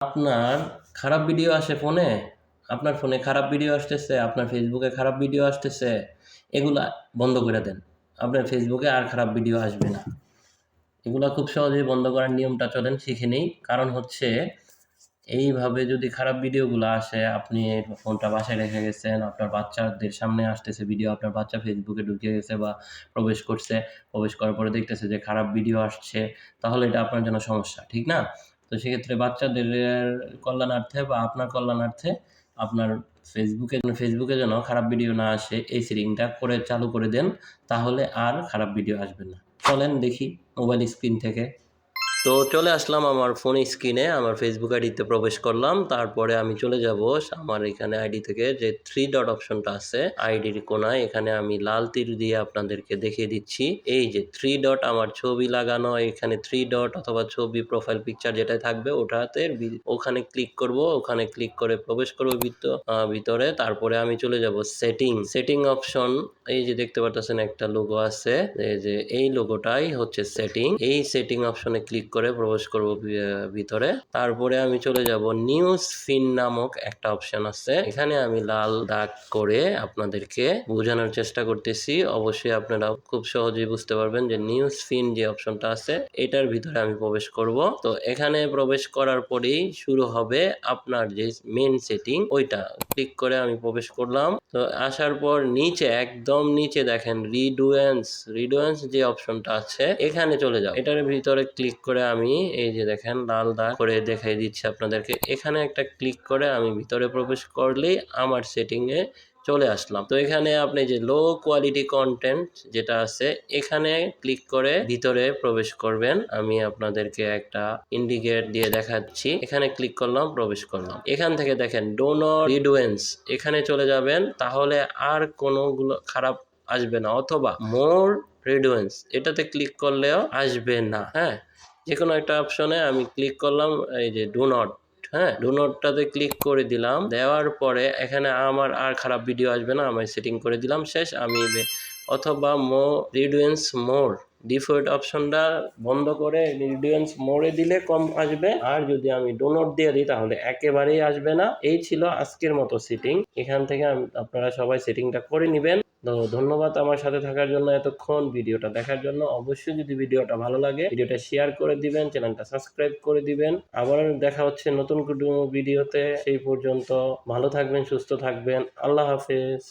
আপনার খারাপ ভিডিও আসে ফোনে? আপনার ফোনে খারাপ ভিডিও আসতেছে, আপনার ফেসবুকে খারাপ ভিডিও আসতেছে, এগুলা বন্ধ করে দেন। আপনার ফেসবুকে আর খারাপ ভিডিও আসবে না। এগুলা খুব সহজেই বন্ধ করার নিয়মটা চলেন, শিখে নেই। কারণ হচ্ছে, এইভাবে যদি খারাপ ভিডিওগুলো আসে, আপনি ফোনটা বাসায় রেখে গেছেন, আপনার বাচ্চাদের সামনে আসতেছে ভিডিও আপনার বাচ্চা ফেসবুকে ঢুকে গেছে বা প্রবেশ করছে, প্রবেশ করার পরে দেখতেছে যে খারাপ ভিডিও আসছে, তাহলে এটা আপনার জন্য সমস্যা, ঠিক না? তো সেক্ষেত্রে বাচ্চাদের কল্যাণার্থে বা আপনার কল্যাণার্থে আপনার ফেসবুকে ফেসবুকে যেন খারাপ ভিডিও না আসে, এই সেটিংটা করে চালু করে দেন, তাহলে আর খারাপ ভিডিও আসবে না। চলেন দেখি মোবাইল স্ক্রিন থেকে তো চলে আসলাম আমার ফোন স্ক্রিনে আমার ফেসবুক আইডিতে প্রবেশ করলাম। তারপরে আমি চলে যাব আমার এখানে আইডি থেকে যে থ্রি ডট অপশনটা আছে আইডির কোনায়। এখানে আমি লাল তীর দিয়ে আপনাদেরকে দেখিয়ে দিচ্ছি। এই যে থ্রি ডট আমার ছবি লাগানো, এখানে থ্রি ডট অথবা ছবি প্রোফাইল পিকচার যেটা থাকবে ওটাতে ওখানে ক্লিক করব। ওখানে ক্লিক করে প্রবেশ করব ভিত- ভিতরে। তারপরে আমি চলে যাব সেটিং সেটিং অপশন এই যে দেখতে পাচ্ছেন একটা লোগো আছে। এই যে এই লোগোটাই হচ্ছে সেটিং এই সেটিং অপশনে ক্লিক করে প্রবেশ করব ভিতরে। তারপরে আমি চলে যাব নিউজ ফিন নামক একটা অপশন আছে। এখানে আমি লাল দাগ করে আপনাদেরকে বোঝানোর চেষ্টা করতেছি। অবশ্যই আপনারা খুব সহজেই বুঝতে পারবেন যে নিউজ ফিন যে অপশনটা আছে, এটার ভিতরে আমি প্রবেশ করব। তো এখানে প্রবেশ করার পরেই শুরু হবে আপনার যে মেন সেটিং ওইটা। ক্লিক করে আমি প্রবেশ করলাম। তো আসার পর নিচে, একদম নিচে দেখেন রিডুয়েন্স রিডুয়েন্স যে অপশনটা আছে, এখানে চলে যাও। এটার ভিতরে ক্লিক করে আমি, এই যে দেখেন, লাল দাগ করে দেখাই দিচ্ছি আপনাদেরকে। এখানে একটা ক্লিক করে আমি ভিতরে প্রবেশ করলেই আমার সেটিংয়ে চলে আসলাম। তো এখানে আপনি যে লো কোয়ালিটি কন্টেন্ট যেটা আছে, এখানে ক্লিক করে ভিতরে প্রবেশ করবেন। আমি আপনাদেরকে একটা ইন্ডিকেট দিয়ে দেখাচ্ছি। এখানে ক্লিক করলাম, প্রবেশ করলাম। এখান থেকে দেখেন ডোনর রিডুয়েন্স এখানে চলে যাবেন, তাহলে আর কোনোগুলো খারাপ আসবে না। অথবা মোর রিডুয়েন্স এটাতে ক্লিক করলেও আসবে না। হ্যাঁ যে কোনো একটা অপশনে আমি ক্লিক করলাম, এই যে ডু নট হ্যাঁ ডু নটটাতে ক্লিক করে দিলাম। দেওয়ার পরে এখানে আমার আর খারাপ ভিডিও আসবে না, আমি সেটিং করে দিলাম, শেষ। আমি অথবা মো রিডুয়েন্স মোর ডিফল্ট অপশনটা বন্ধ করে রিডুয়েন্স মোড়ে দিলে কম আসবে। আর যদি আমি ডোনট দিয়ে দিই, তাহলে একেবারেই আসবে না। এই ছিল আজকের মতো সেটিং এখান থেকে আপনারা সবাই সেটিংটা করে নেবেন। তো ধন্যবাদ আমার সাথে থাকার জন্য এতক্ষণ ভিডিওটা দেখার জন্য। অবশ্যই যদি ভিডিওটা ভালো লাগে, ভিডিওটা শেয়ার করে দিবেন, চ্যানেলটা সাবস্ক্রাইব করে দিবেন। আবার দেখা হচ্ছে নতুন কোনো ভিডিওতে। সেই পর্যন্ত ভালো থাকবেন, সুস্থ থাকবেন। আল্লাহ হাফেজ।